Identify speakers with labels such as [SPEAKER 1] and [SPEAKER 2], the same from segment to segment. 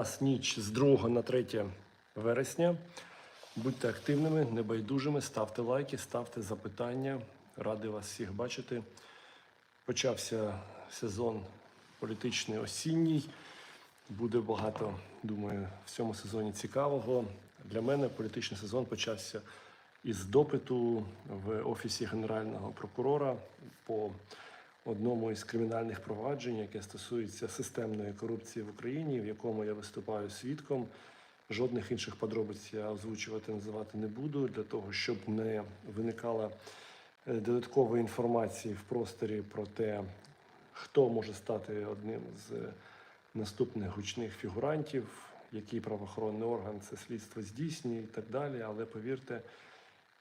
[SPEAKER 1] нас ніч з 2 на 3 вересня. Будьте активними, небайдужими, ставте лайки, ставте запитання. Радий вас всіх бачити. Почався сезон політичний осінній. Буде багато, думаю, в цьому сезоні цікавого. Для мене політичний сезон почався із допиту в офісі генерального прокурора по одному із кримінальних проваджень, яке стосується системної корупції в Україні, в якому я виступаю свідком. Жодних інших подробиць я озвучувати називати не буду для того, щоб не виникала е, додаткової інформації в просторі про те, хто може стати одним з наступних гучних фігурантів, який правоохоронний орган це слідство здійснює і так далі. Але повірте,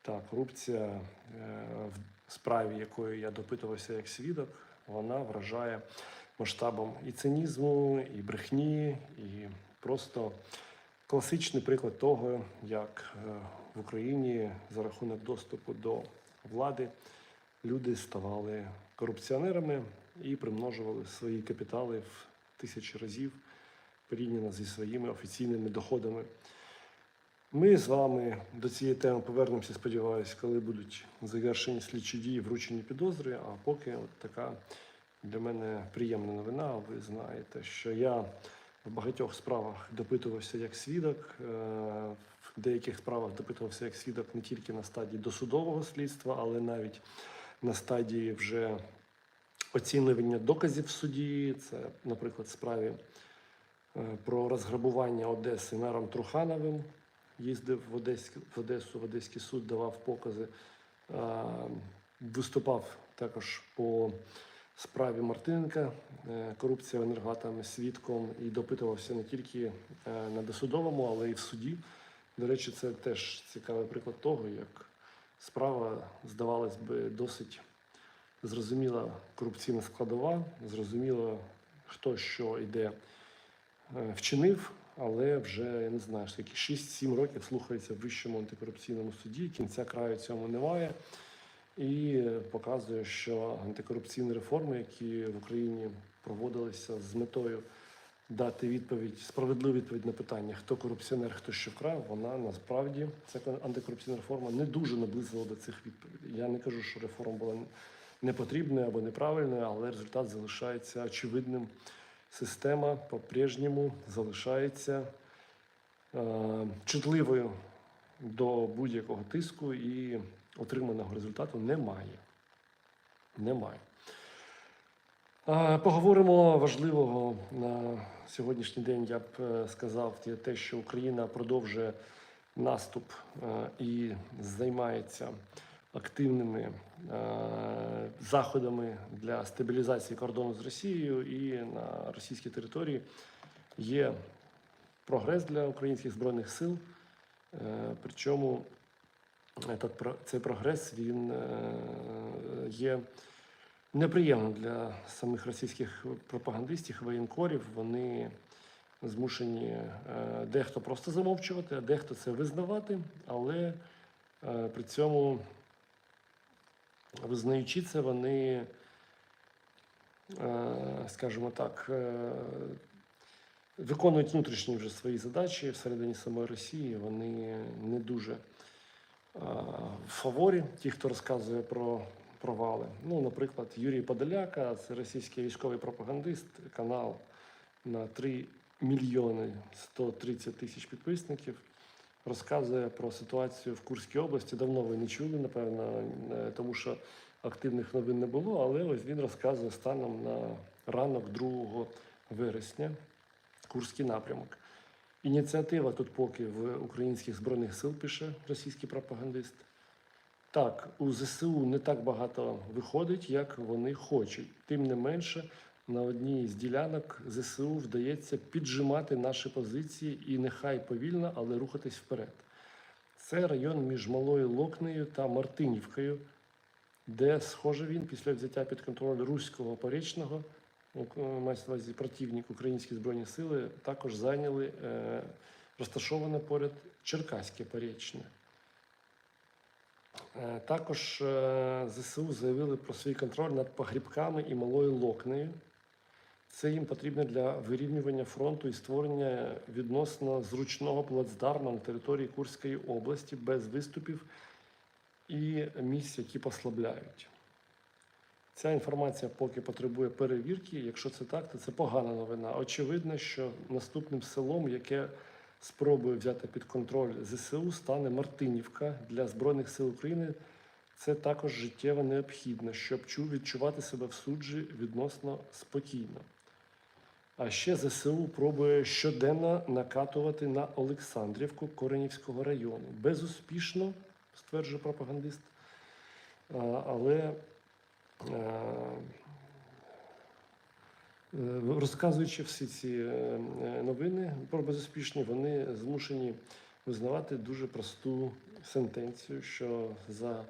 [SPEAKER 1] та корупція, е, в справі якої я допитувався як свідок, вона вражає масштабом і цинізму, і брехні, і просто класичний приклад того, як е, в Україні за рахунок доступу до влади люди ставали корупціонерами і примножували свої капітали в тисячі разів порівняно зі своїми офіційними доходами. Ми з вами до цієї теми повернемося, сподіваюся, коли будуть завершені слідчі дії, вручені підозри. А поки от така для мене приємна новина. Ви знаєте, що я в багатьох справах допитувався як свідок. е, В деяких справах допитувався як свідок не тільки на стадії досудового слідства, але навіть на стадії вже оцінювання доказів в суді. Це, наприклад, в справі е, про розграбування Одеси мером Трухановим. Їздив в, Одеськ, в Одесу, в Одеський суд, давав покази. Виступав також по справі Мартиненка, е, корупція в енергатами свідком і допитувався не тільки е, на досудовому, але й в суді. До речі, це теж цікавий приклад того, як справа, здавалось би, досить зрозуміла корупційна складова, зрозуміло, хто що йде е, вчинив, але вже я не знаю, скільки 6-7 років слухається в вищому антикорупційному суді. Кінця краю цьому немає. І показує, що антикорупційні реформи, які в Україні проводилися з метою дати відповідь, справедливу відповідь на питання, хто корупціонер, хто що вкрав, вона насправді ця антикорупційна реформа не дуже наблизила до цих відповідей. Я не кажу, що реформа була непотрібною або неправильною, але результат залишається очевидним. Система по-прежньому залишається е, чутливою до будь-якого тиску і отриманого результату немає. Немає. А, Поговоримо важливого на сьогоднішній день. Я б е, сказав те, що Україна продовжує наступ е, і займається активними е, заходами для стабілізації кордону з Росією і на російській території є прогрес для українських збройних сил. Е, Причому про- цей прогрес він е, є неприємним для самих російських пропагандистів, воєнкорів. Вони змушені е, дехто просто замовчувати, а дехто це визнавати, але е, при цьому, визнаючи це, вони, е, скажімо так, е, виконують внутрішні вже свої задачі всередині самої Росії. Вони не дуже е, в фаворі, ті, хто розказує про провали. Ну, наприклад, Юрій Подоляка, це російський військовий пропагандист, канал на 3 мільйони 130 тисяч підписників. Розказує про ситуацію в Курській області. Давно ви не чули, напевно, е, тому що активних новин не було. Але ось він розказує станом на ранок 2 вересня Курський напрямок. Ініціатива тут поки в українських збройних сил пише російський пропагандист. Так, у ЗСУ не так багато виходить, як вони хочуть. Тим не менше, на одній з ділянок ЗСУ вдається піджимати наші позиції і нехай повільно, але рухатись вперед. Це район між Малою Локнею та Мартинівкою, де, схоже, він після взяття під контроль руського порічного, мається на увазі противник українські збройні сили, також зайняли е, розташоване поряд Черкаське порічне. Е, Також е, ЗСУ заявили про свій контроль над погрібками і малою Локнею. Це їм потрібно для вирівнювання фронту і створення відносно зручного плацдарму на території Курської області без виступів і місць, які послабляють. Ця інформація поки потребує перевірки. Якщо це так, то це погана новина. Очевидно, що наступним селом, яке спробує взяти під контроль ЗСУ, стане Мартинівка для Збройних сил України. Це також життєво необхідно, щоб відчувати себе в суджі відносно спокійно. А ще ЗСУ пробує щоденно накатувати на Олександрівку Коренівського району. Безуспішно, стверджує пропагандист. Але е, е, розказуючи всі ці е, новини про безуспішні, вони змушені визнавати дуже просту сентенцію, що за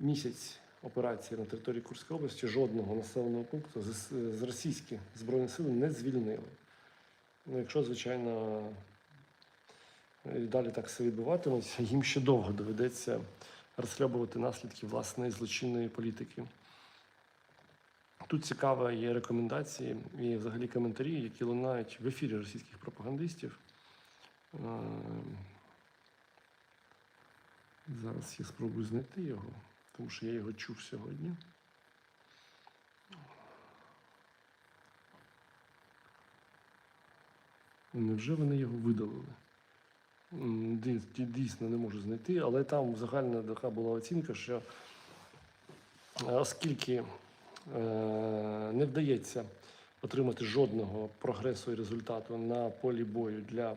[SPEAKER 1] місяць операції на території Курської області жодного населеного пункту з, з російські збройні сили не звільнили. Ну, якщо, звичайно, і далі так все відбуватиметься, їм ще довго доведеться розхльобувати наслідки власної злочинної політики. Тут цікаво є рекомендації і взагалі коментарі, які лунають в ефірі російських пропагандистів. Е, Зараз я спробую знайти його, тому що я його чув сьогодні. Невже вони його видалили? Дійсно не можу знайти, але там загальна така була оцінка, що е, оскільки е, не вдається отримати жодного прогресу і результату на полі бою для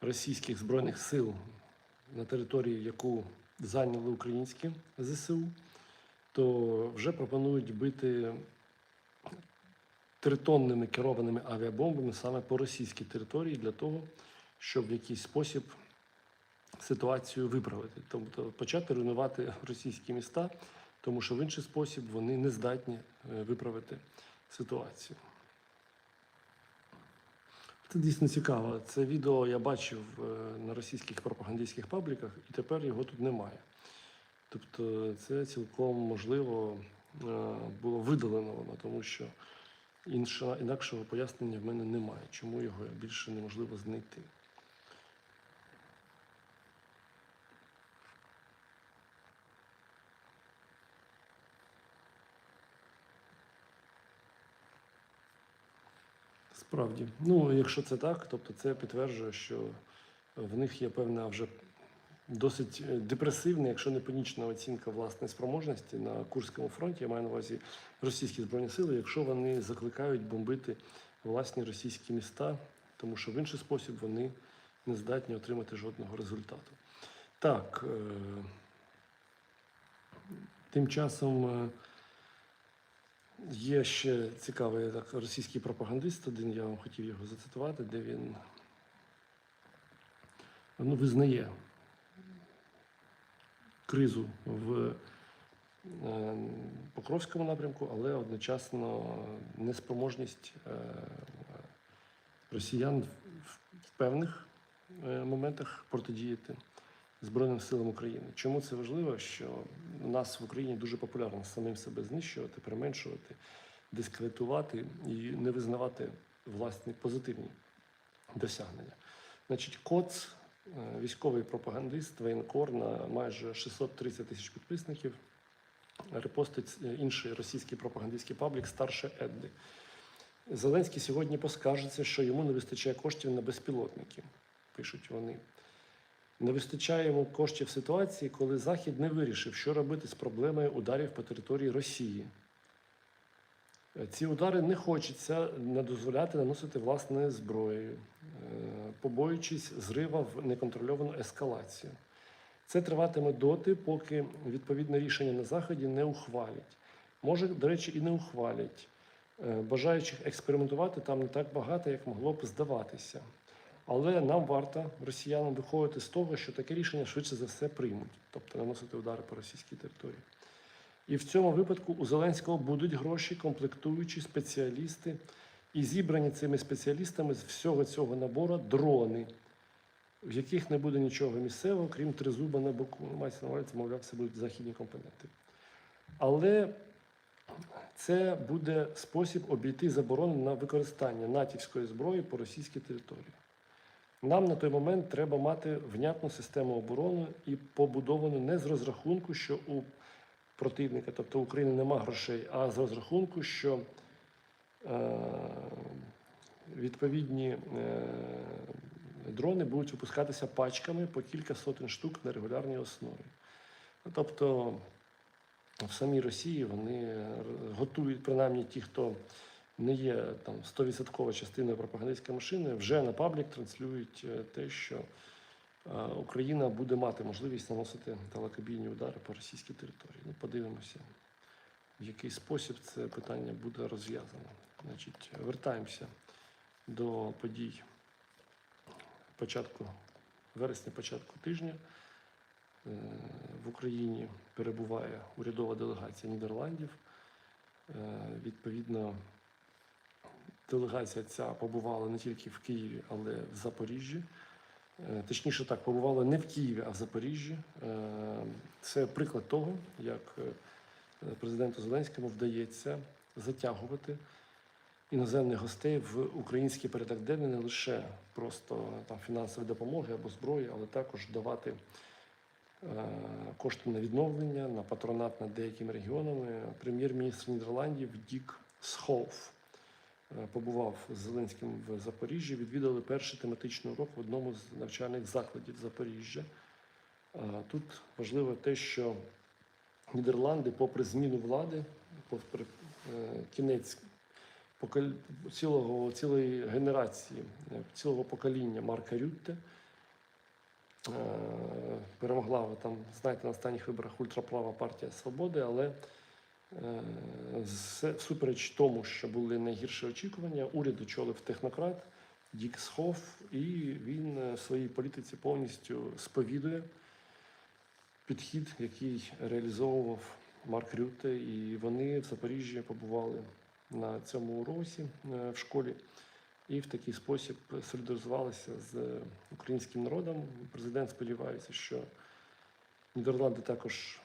[SPEAKER 1] російських збройних сил на території, яку зайняли українські ЗСУ, то вже пропонують бити тритонними керованими авіабомбами саме по російській території для того, щоб в якийсь спосіб ситуацію виправити, тобто почати руйнувати російські міста, тому що в інший спосіб вони не здатні е, виправити ситуацію. Це дійсно цікаво. Це відео я бачив е, на російських пропагандистських пабліках, і тепер його тут немає. Тобто це цілком можливо е, було видалено воно, тому що інша, інакшого пояснення в мене немає, чому його більше неможливо знайти. Справді, ну якщо це так, тобто це підтверджує, що в них є певна вже досить е, депресивна, якщо не панічна оцінка власної спроможності на Курському фронті. Я маю на увазі російські збройні сили, якщо вони закликають бомбити власні російські міста, тому що в інший спосіб вони не здатні отримати жодного результату. Так, е, тим часом. Є ще цікавий так, російський пропагандист, один я вам хотів його зацитувати, де він ну, визнає кризу в е, Покровському напрямку, але одночасно неспроможність е, росіян в- в певних е, моментах протидіяти Збройним силам України. Чому це важливо? Що у нас в Україні дуже популярно самим себе знищувати, применшувати, дискредитувати і не визнавати власні позитивні досягнення. Значить, КОЦ, е, військовий пропагандист, воєнкор на майже 630 тисяч підписників, репостить е, інший російський пропагандистський паблік старше Едди. Зеленський сьогодні поскаржиться, що йому не вистачає коштів на безпілотники, пишуть вони. Не вистачає йому коштів ситуації, коли Захід не вирішив, що робити з проблемою ударів по території Росії. Е, Ці удари не хочеться не дозволяти наносити власною зброєю, е, побоюючись зрива в неконтрольовану ескалацію. Це триватиме доти, поки відповідне рішення на Заході не ухвалять. Може, до речі, і не ухвалять. Е, Бажаючих експериментувати там не так багато, як могло б здаватися. Але нам варто росіянам виходити з того, що таке рішення швидше за все приймуть, тобто наносити удари по російській території. І в цьому випадку у Зеленського будуть гроші, комплектуючі спеціалісти, і зібрані цими спеціалістами з всього цього набору дрони, в яких не буде нічого місцевого, крім тризуба на боку. Ну, мається на увазі, мовляв, це будуть західні компоненти. Але Це буде спосіб обійти заборону на використання натівської зброї по російській території. Нам на той момент треба мати внятну систему оборони і побудовану не з розрахунку, що у противника, тобто України нема грошей, а з розрахунку, що е, відповідні е, дрони будуть випускатися пачками по кілька сотень штук на регулярній основі. Ну, Тобто в самій Росії вони е, готують, принаймні ті, хто не є там 100% частиною пропагандистської машини, вже на паблік транслюють е, те, що е, Україна буде мати можливість наносити далекобійні удари по російській території. Ну, подивимося, в який спосіб це питання буде розв'язано. Значить, вертаємося до подій початку вересня, початку тижня. Е, В Україні перебуває урядова делегація Нідерландів. Відповідно, делегація ця побувала не тільки в Києві, але в Запоріжжі. Е, Точніше так, побувала не в Києві, а в Запоріжжі. Е, Це приклад того, як е, президенту Зеленському вдається затягувати іноземних гостей в український порядок денний не лише просто там фінансової допомоги або зброї, але також давати кошти на відновлення, на патронат над деякими регіонами. Прем'єр-міністр Нідерландів Дік Схоуф побував з Зеленським в Запоріжжі, відвідали перший тематичний урок в одному з навчальних закладів Запоріжжя. Е, Тут важливо те, що Нідерланди, попри зміну влади, попри е, кінець цілого, цілої генерації, е, цілого покоління Марка Рютте, е, перемогла там, знаєте, на останніх виборах ультраправа партія Свободи, але е, всупереч тому, що були найгірші очікування, уряд очолив технократ Дік Схоф, і він е, в своїй політиці повністю сповідує підхід, який реалізовував Марк Рютте, і вони в Запоріжжі побували на цьому уроці е, в школі. І в такий спосіб солідаризувалися з українським народом. Президент сподівається, що Нідерланди також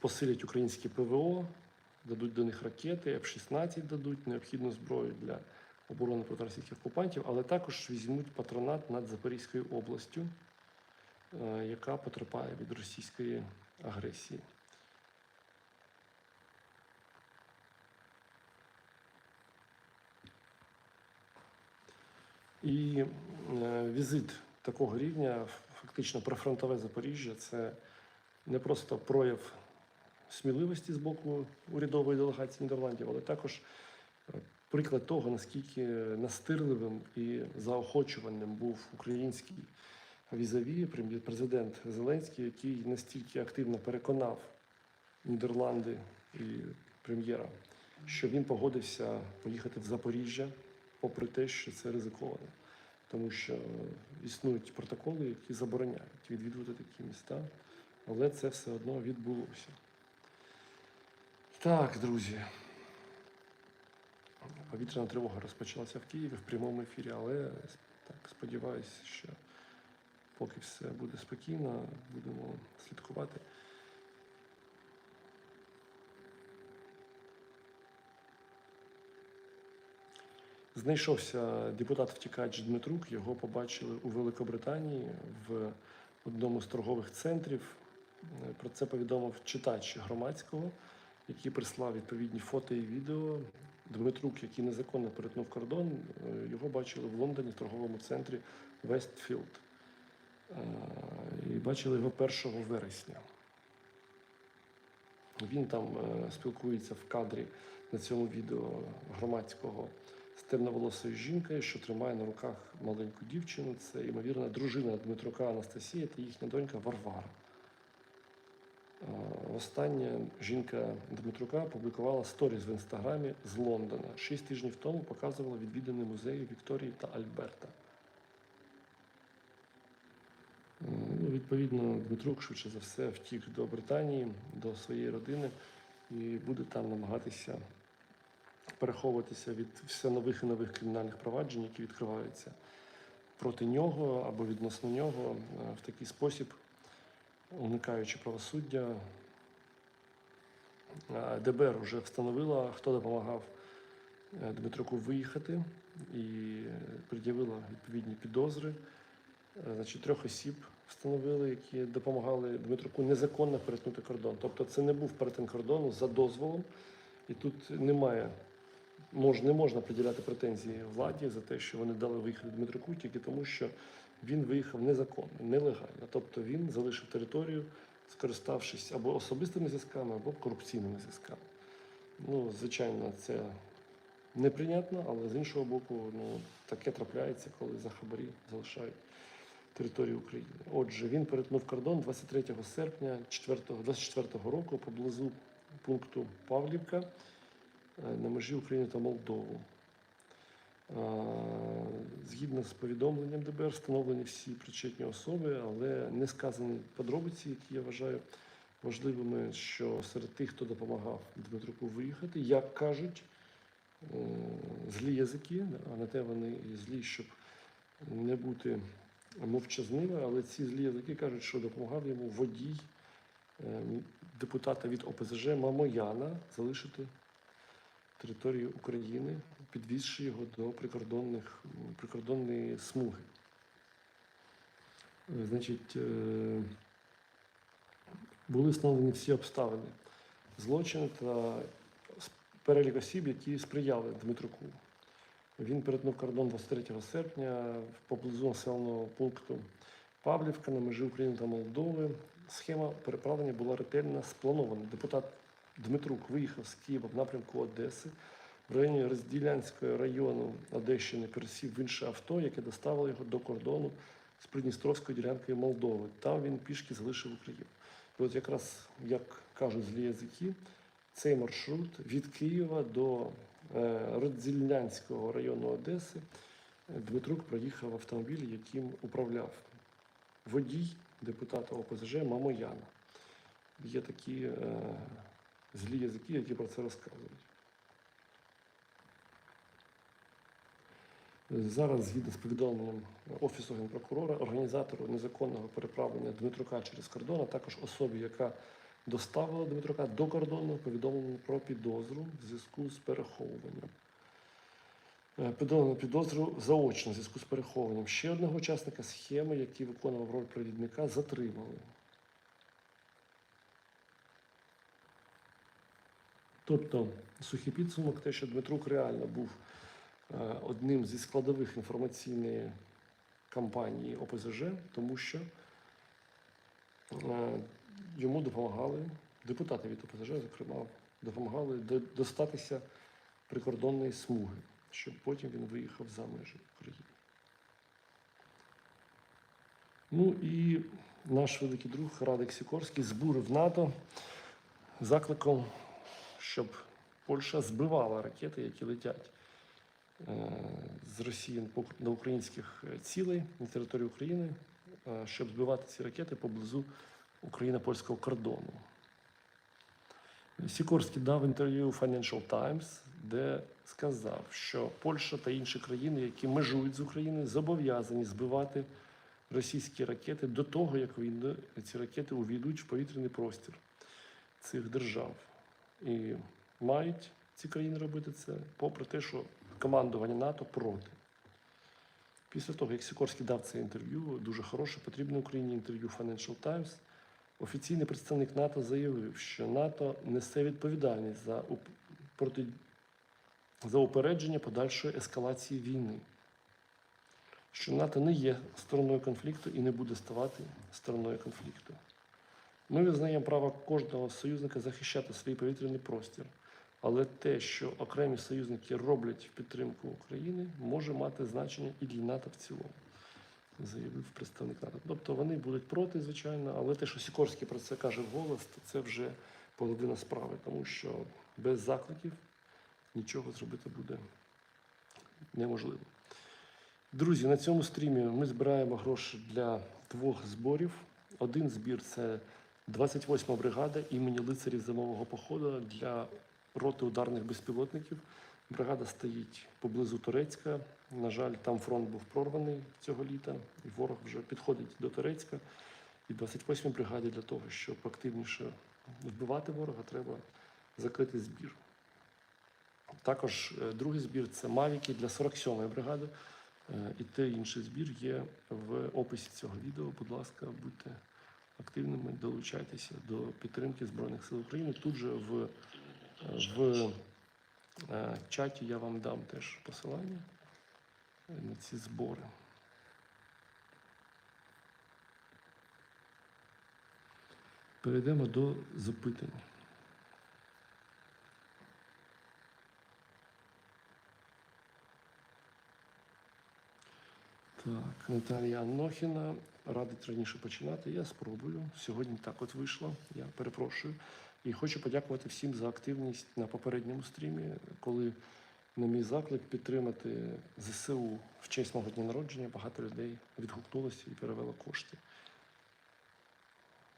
[SPEAKER 1] посилять українське ПВО, дадуть до них ракети, F-16 дадуть необхідну зброю для оборони проти російських окупантів, але також візьмуть патронат над Запорізькою областю, е, яка потерпає від російської агресії. І е, візит такого рівня, фактично прифронтове Запоріжжя, це не просто прояв сміливості з боку урядової делегації Нідерландів, але також е, приклад того, наскільки настирливим і заохочуваним був український візаві, президент Зеленський, який настільки активно переконав Нідерланди і прем'єра, що він погодився поїхати в Запоріжжя, попри те, що це ризиковано. Тому що існують протоколи, які забороняють відвідувати такі міста, але це все одно відбулося. Так, друзі. Повітряна тривога розпочалася в Києві в прямому ефірі, але так сподіваюся, що поки все буде спокійно, будемо слідкувати. Знайшовся депутат-втікач Дмитрук. Його побачили у Великобританії в одному з торгових центрів. Про це повідомив читач громадського, який прислав відповідні фото і відео. Дмитрук, який незаконно перетнув кордон, е, його бачили в Лондоні в торговому центрі Вестфілд. І бачили його 1 вересня. Він там е, спілкується в кадрі на цьому відео громадського з темноволосою жінкою, що тримає на руках маленьку дівчину. Це, ймовірно, дружина Дмитрука Анастасія та їхня донька Варвара. Е, Востаннє жінка Дмитрука публікувала сторіс в інстаграмі з Лондона. Шість тижнів тому показувала відвідані музеї Вікторії та Альберта. Ну, відповідно, Дмитрук швидше за все втік до Британії, до своєї родини і буде там намагатися переховуватися від все нових і нових кримінальних проваджень, які відкриваються проти нього або відносно нього е, в такий спосіб, уникаючи правосуддя, е, ДБР вже встановила, хто допомагав е, Дмитруку виїхати і пред'явила відповідні підозри. Е, Значить, трьох осіб встановили, які допомагали Дмитруку незаконно перетнути кордон. Тобто це не був перетин кордону за дозволом, і тут немає, мож, не можна приділяти претензії владі за те, що вони дали виїхати Дмитруку, тільки тому, що він виїхав незаконно, нелегально. Тобто він залишив територію, скориставшись або особистими зв'язками, або корупційними зв'язками. Ну, звичайно, це неприйнятно, але з іншого боку, ну, таке трапляється, коли за хабарі залишають територію України. Отже, він перетнув кордон 23 серпня 4, 24 року поблизу пункту Павлівка е, на межі України та Молдови. Згідно з повідомленням ДБР, встановлені всі причетні особи, але не сказані подробиці, які я вважаю важливими, що серед тих, хто допомагав Дмитруку виїхати, як кажуть, е, злі язики, а на те вони і злі, щоб не бути мовчазними, але ці злі язики кажуть, що допомагав йому водій е, депутата від ОПЗЖ Мамояна залишити територію України, підвізши його до прикордонних, прикордонної смуги. Е, Значить, е, були встановлені всі обставини злочину та перелік осіб, які сприяли Дмитруку. Він перетнув кордон 23 серпня поблизу населеного пункту Павлівка на межі України та Молдови. Схема переправлення була ретельно спланована. Депутат Дмитрук виїхав з Києва в напрямку Одеси. В районі Розділянського району Одещини пересів в інше авто, яке доставило його до кордону з Придністровською ділянкою Молдови. Там він пішки залишив Україну. І от якраз, як кажуть злі язики, цей маршрут від Києва до е, Родзільнянського району Одеси е, Дмитрук проїхав автомобіль, яким управляв водій депутата ОПЗЖ Мамояна. Є такі е, злі язики, які про це розказують. Зараз, згідно з повідомленням Офісу Генпрокурора, організатору незаконного переправлення Дмитрука через кордон, а також особі, яка доставила Дмитрука до кордону, повідомлено про підозру в зв'язку з переховуванням. Е, підозру заочно в зв'язку з переховуванням. Ще одного учасника схеми, який виконував роль провідника, затримали. Тобто, сухий підсумок, те, що Дмитрук реально був е, одним зі складових інформаційної кампанії ОПЗЖ, тому що е, йому допомагали депутати від ОПЗЖ, зокрема, допомагали достатися прикордонної смуги, щоб потім він виїхав за межі України. Ну і наш великий друг Радик Сікорський збурив НАТО закликом, щоб Польща збивала ракети, які летять е, з Росії по- українських е, цілей на території України, е, щоб збивати ці ракети поблизу Україно-польського кордону. Сікорський дав інтерв'ю Financial Times, де сказав, що Польща та інші країни, які межують з Україною, зобов'язані збивати російські ракети до того, як ці ракети увійдуть в повітряний простір цих держав. І мають ці країни робити це, попри те, що командування НАТО проти. Після того, як Сікорський дав це інтерв'ю, дуже хороше, потрібне Україні інтерв'ю Financial Times, офіційний представник НАТО заявив, що НАТО несе відповідальність за, проти, за упередження подальшої ескалації війни, що НАТО не є стороною конфлікту і не буде ставати стороною конфлікту. Ми визнаємо право кожного союзника захищати свій повітряний простір. Але те, що окремі союзники роблять в підтримку України, може мати значення і для НАТО в цілому, заявив представник НАТО. Тобто вони будуть проти, звичайно, але те, що Сікорський про це каже вголос, то це вже половина справи, тому що без закликів нічого зробити буде неможливо. Друзі, на цьому стрімі ми збираємо гроші для двох зборів. Один збір це 28 бригада імені лицарів зимового походу для роти ударних безпілотників. Бригада стоїть поблизу Турецька. На жаль, там фронт був прорваний цього літа, і ворог вже підходить до Турецька. І 28 бригаді для того, щоб активніше вбивати ворога, треба закрити збір. Також е, другий збір це мавіки для 47-ї бригади. Е, І той інший збір є в описі цього відео. Будь ласка, будьте активними, долучайтеся до підтримки Збройних сил України. Тут же в, в е, чаті я вам дам теж посилання на ці збори. Перейдемо до запитань. Так, Наталія Анохіна. Радить раніше починати. Я спробую. Сьогодні так от вийшло. Я перепрошую. І хочу подякувати всім за активність на попередньому стрімі, коли на мій заклик підтримати ЗСУ в честь мого дня народження. Багато людей відгукнулося і перевело кошти.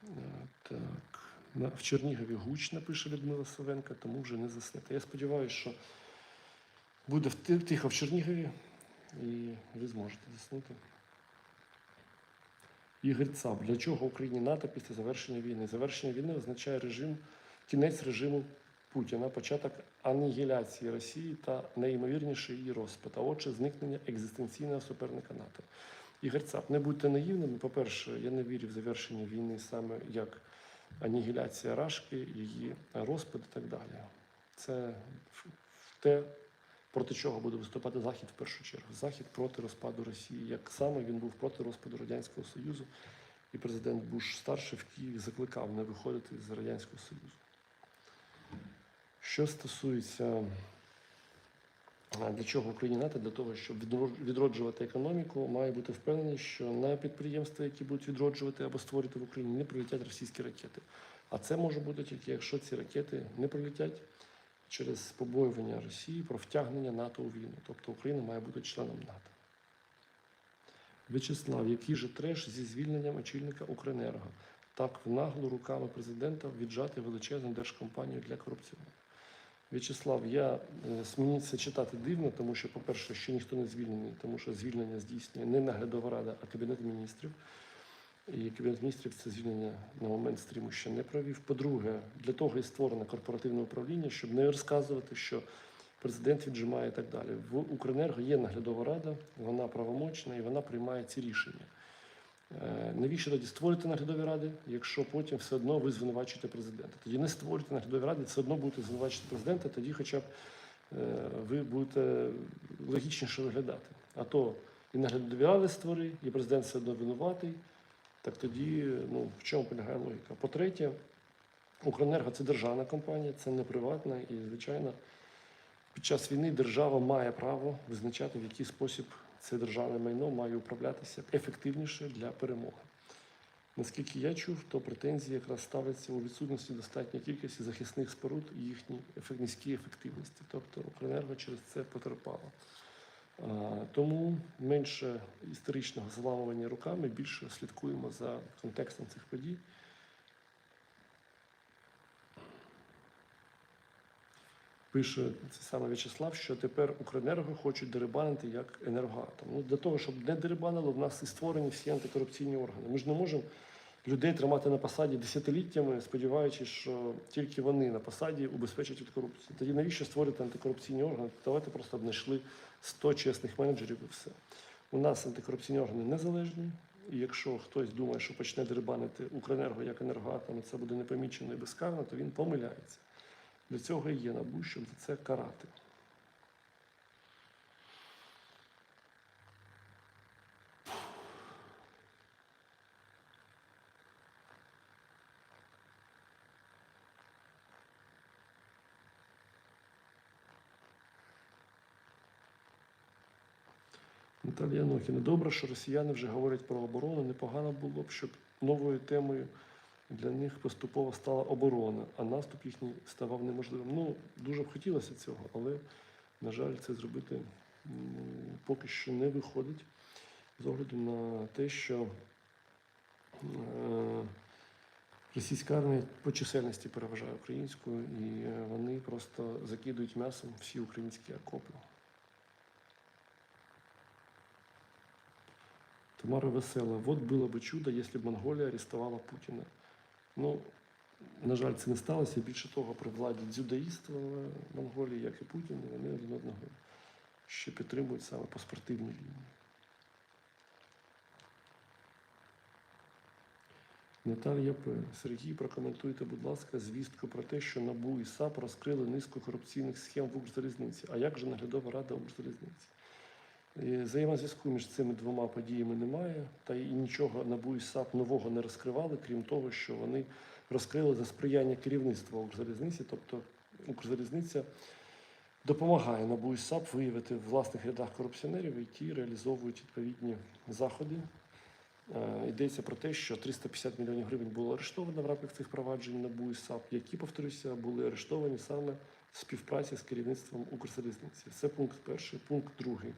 [SPEAKER 1] Е, Так. В Чернігові гучно пише Людмила Савенка, тому вже не заснете. Я сподіваюся, що буде тихо в Чернігові, і ви зможете заснути. Ігор Цап. Для чого Україні НАТО після завершення війни? Завершення війни означає режим, кінець режиму Путіна, початок анігіляції Росії та найімовірніший її розпад, а отже, зникнення екзистенційного суперника НАТО. Ігор Цап, не будьте наївними. По-перше, я не вірю в завершення війни саме як анігіляція Рашки, її розпад і так далі. Це те, проти чого буде виступати Захід в першу чергу. Захід проти розпаду Росії, як саме він був проти розпаду Радянського Союзу, і президент Буш старший в Києві закликав не виходити з Радянського Союзу. Що стосується для чого Україні НАТО? Для того, щоб відроджувати економіку, має бути впевнені, що на підприємства, які будуть відроджувати або створювати в Україні, не прилетять російські ракети. А це може бути тільки якщо ці ракети не прилетять через побоювання Росії про втягнення НАТО у війну. Тобто Україна має бути членом НАТО. В'ячеслав, який же треш зі звільненням очільника Укренерго? Так в наглу руками президента віджати величезну держкомпанію для корупціонерів. В'ячеслав, я е, мені це читати дивно, тому що, по-перше, ще ніхто не звільнений, тому що звільнення здійснює не наглядова рада, а кабінет міністрів. І кабінет міністрів це звільнення на момент стріму ще не провів. По-друге, для того і створено корпоративне управління, щоб не розказувати, що президент віджимає і так далі. В Укренерго є наглядова рада, вона правомочна і вона приймає ці рішення. Е, Навіщо тоді створити наглядові ради, якщо потім все одно ви звинувачуєте президента? Тоді не створюйте наглядові ради, все одно будете звинувачувати президента, тоді хоча б е, ви будете логічніше виглядати. А то і наглядові ради створи, і президент все одно винуватий. Так тоді ну, в чому полягає логіка? По-третє, Укренерго це державна компанія, це не приватна, і, звичайно, під час війни держава має право визначати, в який спосіб це державне майно має управлятися ефективніше для перемоги. Наскільки я чув, то претензії якраз ставляться у відсутності достатньої кількості захисних споруд і їхній низькій ефективності. Тобто Укренерго через це потерпало. Тому менше історичного заламування руками, більше слідкуємо за контекстом цих подій. Пише це саме В'ячеслав, що тепер Укренерго хочуть дерибанити як енергоатом. Ну, для того, щоб не дерибанило, в нас і створені всі антикорупційні органи. Ми ж не можемо людей тримати на посаді десятиліттями, сподіваючись, що тільки вони на посаді убезпечать від корупції. Тоді навіщо створити антикорупційні органи? Давайте просто б знайшли 100 чесних менеджерів і все. У нас антикорупційні органи незалежні. І якщо хтось думає, що почне дерибанити Укренерго як енергоатом, це буде непомічено і безкарно, то він помиляється. Для цього і є НАБУ, щоб за це карати. Наталія Нохіна. Добре, що росіяни вже говорять про оборону. Непогано було б, щоб новою темою для них поступово стала оборона, а наступ їхній ставав неможливим. Ну, дуже б хотілося цього, але, на жаль, це зробити поки що не виходить з огляду на те, що е, російська армія по чисельності переважає українську, і е, вони просто закидують м'ясом всі українські окопи. Тамара Весела. Вот было бы чудо, если бы Монголия арестовала Путина. Ну, На жаль, це не сталося. Більше того, при владі дзюдоїстів в Монголії, як і Путін, вони один одного ще підтримують саме по спортивній лінії. Наталія П. Сергій, прокоментуйте, будь ласка, звістку про те, що НАБУ і САП розкрили низку корупційних схем в Укрзалізниці. А як же наглядова рада Укрзалізниці? І Взаємозв'язку між цими двома подіями немає, та і нічого НАБУ і САП нового не розкривали, крім того, що вони розкрили за сприяння керівництва Укрзалізниці, тобто Укрзалізниця допомагає НАБУ і САП виявити в власних рядах корупціонерів, і ті реалізовують відповідні заходи. Е, Йдеться про те, що 350 мільйонів гривень було арештовано в рамках цих проваджень НАБУ і САП, які, повторюся, були арештовані саме в співпраці з керівництвом Укрзалізниці. Це пункт перший. Пункт другий.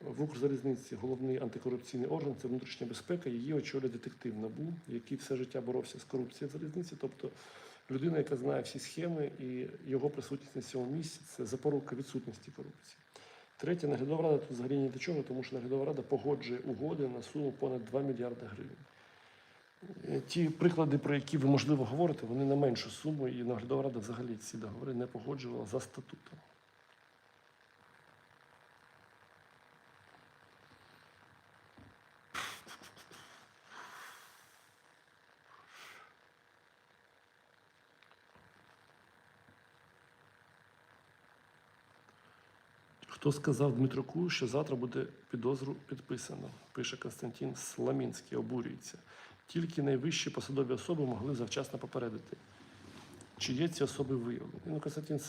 [SPEAKER 1] В Укрзалізниці головний антикорупційний орган це внутрішня безпека. Її очолює детектив НАБУ, який все життя боровся з корупцією в залізниці. Тобто людина, яка знає всі схеми, і його присутність на цьому місці це запорука відсутності корупції. Третє, наглядова рада тут взагалі ні до чого, тому що наглядова рада погоджує угоди на суму понад 2 мільярди гривень. Е, Ті приклади, про які ви можливо говорите, вони на меншу суму, і наглядова рада взагалі ці договори не погоджувала за статутом. Хто сказав Дмитруку, що завтра буде підозру підписано? Пише Константин Сламінський, обурюється. Тільки найвищі посадові особи могли завчасно попередити. Чи є ці особи виявлені? Ну, Константин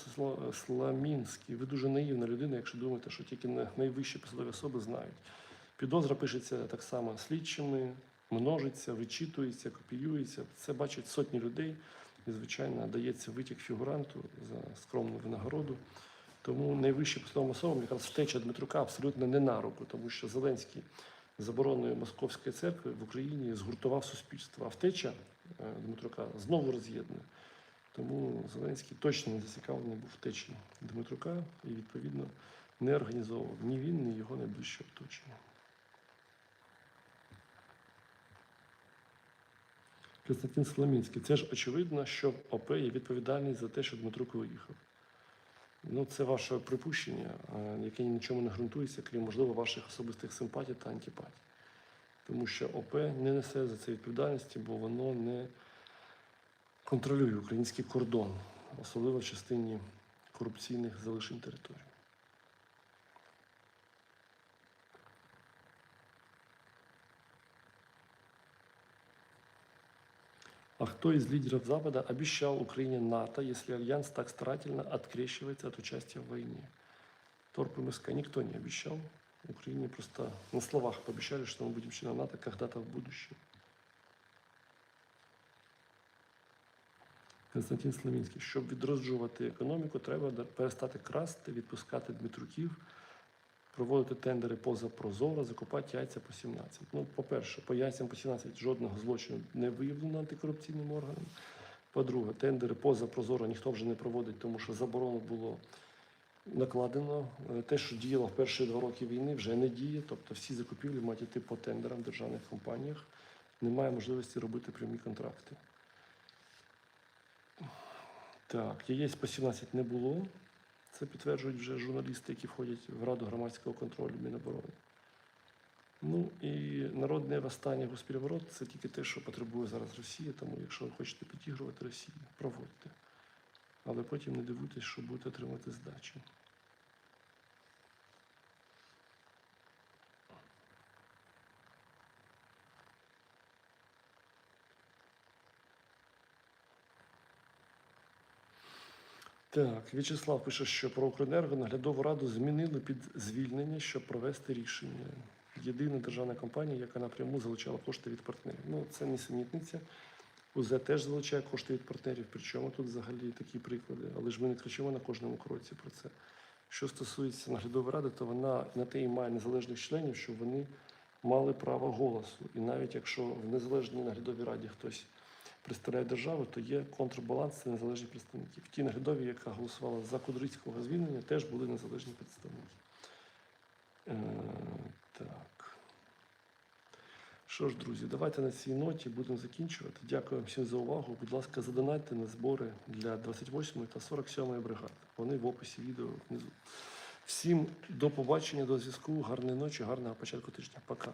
[SPEAKER 1] Сламінський, ви дуже наївна людина, якщо думаєте, що тільки найвищі посадові особи знають. Підозра пишеться так само слідчими, множиться, вичитується, копіюється. Це бачать сотні людей. І, звичайно, дається витік фігуранту за скромну винагороду. Тому найвищим посадовим особам якраз втеча Дмитрука абсолютно не на руку, тому що Зеленський забороною Московської церкви в Україні згуртував суспільство. А втеча е, Дмитрука знову роз'єднує. Тому Зеленський точно не зацікавлений був втечі Дмитрука і, відповідно, не організовував ні він, ні його найближче оточення. Константин Соломінський. Це ж очевидно, що ОП є відповідальність за те, що Дмитрук виїхав. Ну, це ваше припущення, е, яке ні на чому не ґрунтується, крім, можливо, ваших особистих симпатій та антипатій. Тому що ОП не несе за це відповідальності, бо воно не контролює український кордон, особливо в частині корупційних залишень території. А кто из лидеров Запада обещал Украине НАТО, если Альянс так старательно открещивается от участия в войне? Торп МСК никто не обещал. Украине просто на словах пообещали, что мы будем членом НАТО когда-то в будущем. Константин Сломінський. Щоб відроджувати економіку, треба перестати красти, відпускати Дмитруків, проводити тендери поза прозоро, закупати яйця по 17. Ну, по-перше, по яйцям по 17 жодного злочину не виявлено антикорупційним органом. По-друге, тендери поза прозоро ніхто вже не проводить, тому що заборону було накладено. Е, Те, що діяло в перші два роки війни, вже не діє. Тобто всі закупівлі мають йти по тендерам в державних компаніях. Немає можливості робити прямі контракти. Так, яєць по 17 не було. Це підтверджують вже журналісти, які входять в Раду громадського контролю Міноборони. Ну і народне восстання госпільворот це тільки те, що потребує зараз Росія. Тому якщо ви хочете підігрувати Росію, проводьте. Але потім не дивуйтесь, що будете отримати здачу. Так, В'ячеслав пише, що про Укренерго наглядову раду змінили під звільнення, щоб провести рішення. Єдина державна компанія, яка напряму залучала кошти від партнерів. Ну, це нісенітниця. УЗ теж залучає кошти від партнерів. Причому тут взагалі такі приклади. Але ж ми не кричимо на кожному кроці про це. Що стосується наглядової ради, то вона на те і має незалежних членів, щоб вони мали право голосу. І навіть якщо в незалежній наглядовій раді хтось представляє державу, то є контрбаланс, це незалежні представники. В тій наглядові, яка голосувала за Кудрицького звільнення, теж були незалежні представники. Е, так. Що ж, друзі, давайте на цій ноті будемо закінчувати. Дякую всім за увагу. Будь ласка, задонайте на збори для 28 та 47 бригад. Вони в описі відео внизу. Всім до побачення, до зв'язку. Гарної ночі, гарного початку тижня. Пока.